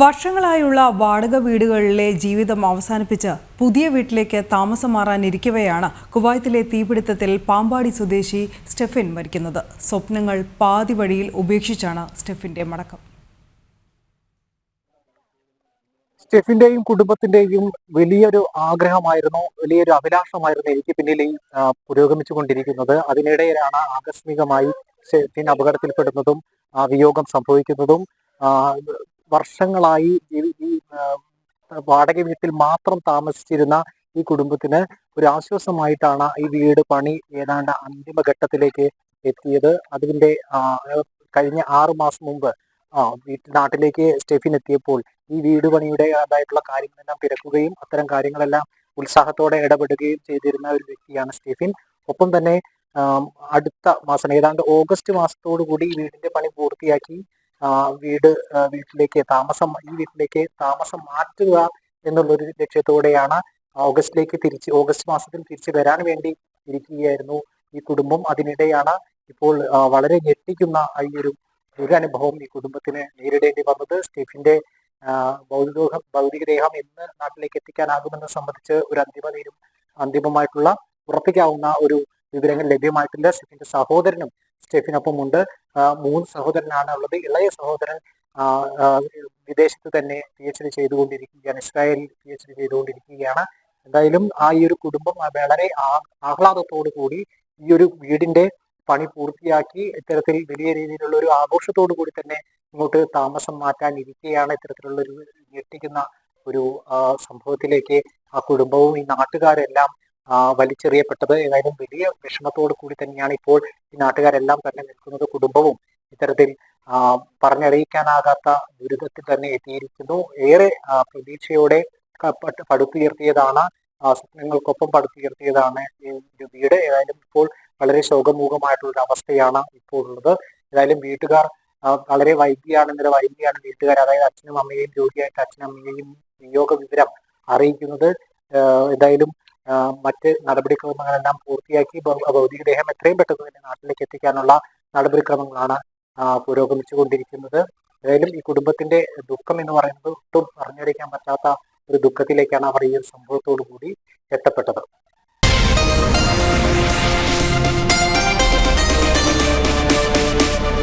വർഷങ്ങളായുള്ള വാടക വീടുകളിലെ ജീവിതം അവസാനിപ്പിച്ച് പുതിയ വീട്ടിലേക്ക് താമസം മാറാനിരിക്കവെയാണ് കുവൈത്തിലെ തീപിടുത്തത്തിൽ പാമ്പാടി സ്വദേശി സ്റ്റെഫിൻ മരിക്കുന്നത്. സ്വപ്നങ്ങൾ പാതി വഴിയിൽ ഉപേക്ഷിച്ചാണ് സ്റ്റെഫിന്റെ മടക്കം. സ്റ്റെഫിന്റെയും കുടുംബത്തിന്റെയും വലിയൊരു ആഗ്രഹമായിരുന്നു വലിയൊരു അഭിലാഷമായിരുന്നു എനിക്ക് പിന്നിൽ ഈ പുരോഗമിച്ചു പുരോഗമിച്ചുകൊണ്ടിരിക്കുന്നത്. അതിനിടയിലാണ് ആകസ്മികമായി സ്റ്റെഫിൻ അപകടത്തിൽപ്പെടുന്നതും വിയോഗം സംഭവിക്കുന്നതും വർഷങ്ങളായി വാടക വീട്ടിൽ മാത്രം താമസിച്ചിരുന്ന ഈ കുടുംബത്തിന് ഒരു ആശ്വാസമായിട്ടാണ് ഈ വീട് പണി ഏതാണ്ട് അന്തിമഘട്ടത്തിലേക്ക് എത്തിയത്. അതിന്റെ കഴിഞ്ഞ ആറു മാസം മുമ്പ് ആ വീട്ടിൽ നാട്ടിലേക്ക് സ്റ്റെഫിൻ എത്തിയപ്പോൾ ഈ വീട് പണിയുടെ അതായിട്ടുള്ള കാര്യങ്ങളെല്ലാം തിരക്കുകയും അത്തരം കാര്യങ്ങളെല്ലാം ഉത്സാഹത്തോടെ ഇടപെടുകയും ചെയ്തിരുന്ന ഒരു വ്യക്തിയാണ് സ്റ്റെഫിൻ. ഒപ്പം തന്നെ അടുത്ത മാസം ഏതാണ്ട് ഓഗസ്റ്റ് മാസത്തോടു കൂടി വീടിന്റെ പണി പൂർത്തിയാക്കി. വീട് വീട്ടിലേക്ക് താമസം ഈ വീട്ടിലേക്ക് താമസം മാറ്റുക എന്നുള്ളൊരു ലക്ഷ്യത്തോടെയാണ് ഓഗസ്റ്റിലേക്ക് തിരിച്ച് ഓഗസ്റ്റ് മാസത്തിൽ തിരിച്ചു വരാൻ വേണ്ടി ഇരിക്കുകയായിരുന്നു ഈ കുടുംബം. അതിനിടെയാണ് ഇപ്പോൾ വളരെ ഞെട്ടിക്കുന്ന ഈ ഒരു ദുരനുഭവം ഈ കുടുംബത്തിന് നേരിടേണ്ടി വന്നത്. സ്റ്റീഫിന്റെ ഭൗതിക ഭൗതികദേഹം എന്ന് നാട്ടിലേക്ക് എത്തിക്കാനാകുമെന്ന് സംബന്ധിച്ച് ഒരു അന്തിമ തീരും അന്തിമമായിട്ടുള്ള ഉറപ്പിക്കാവുന്ന ഒരു വിവരങ്ങൾ ലഭ്യമായിട്ടില്ല സ്റ്റീഫിന്റെ സഹോദരനും സ്റ്റെഫിനൊപ്പം ഉണ്ട് മൂന്ന് സഹോദരനാണ് ഉള്ളത് ഇളയ സഹോദരൻ വിദേശത്ത് തന്നെ പി എച്ച് ഡി ചെയ്തുകൊണ്ടിരിക്കുകയാണ് ഇസ്രായേലിൽ പി എച്ച് ഡി ചെയ്തുകൊണ്ടിരിക്കുകയാണ്. എന്തായാലും ആ ഈ ഒരു കുടുംബം വളരെ ആഹ്ലാദത്തോടു കൂടി ഈ ഒരു വീടിന്റെ പണി പൂർത്തിയാക്കി ഇത്തരത്തിൽ വലിയ രീതിയിലുള്ള ഒരു ആഘോഷത്തോടു കൂടി തന്നെ ഇങ്ങോട്ട് താമസം മാറ്റാൻ ഇരിക്കുകയാണ് ഇത്തരത്തിലുള്ള ഒരു ഞെട്ടിക്കുന്ന ഒരു സംഭവത്തിലേക്ക് ആ കുടുംബവും ഈ നാട്ടുകാരെല്ലാം വലിച്ചെറിയപ്പെട്ടത് ഏതായാലും വലിയ വിഷമത്തോടു കൂടി തന്നെയാണ് ഇപ്പോൾ ഈ നാട്ടുകാരെല്ലാം തന്നെ നിൽക്കുന്നത്. കുടുംബവും ഇത്തരത്തിൽ പറഞ്ഞറിയിക്കാനാകാത്ത ദുരിതത്തിൽ തന്നെ എത്തിയിരിക്കുന്നു. ഏറെ പ്രതീക്ഷയോടെ പടുത്തുയർത്തിയതാണ് സ്വപ്നങ്ങൾക്കൊപ്പം പടുത്തുയർത്തിയതാണ് ഒരു വീട്. ഏതായാലും ഇപ്പോൾ വളരെ ശോകമൂകമായിട്ടുള്ള ഒരു അവസ്ഥയാണ് ഇപ്പോൾ ഉള്ളത് ഏതായാലും വീട്ടുകാർ വളരെ വൈകിയാണ് ഇന്നലെ വൈകിയാണ് വീട്ടുകാർ അതായത് അച്ഛനും അമ്മയെയും ജോലിയായിട്ട് അച്ഛനും അമ്മയെയും വിയോഗ വിവരം അറിയിക്കുന്നത്. ഏതായാലും മറ്റ് നടപടിക്രമങ്ങളെല്ലാം പൂർത്തിയാക്കി ഭൗതികദേഹം എത്രയും പെട്ടെന്ന് തന്നെ നാട്ടിലേക്ക് എത്തിക്കാനുള്ള നടപടിക്രമങ്ങളാണ് പുരോഗമിച്ചുകൊണ്ടിരിക്കുന്നത്. ഏതായാലും ഈ കുടുംബത്തിന്റെ ദുഃഖം എന്ന് പറയുന്നത് ഒട്ടും അറിഞ്ഞറിയിക്കാൻ പറ്റാത്ത ഒരു ദുഃഖത്തിലേക്കാണ് അവർ ഈ ഒരു സംഭവത്തോടു കൂടി എത്തപ്പെട്ടത്.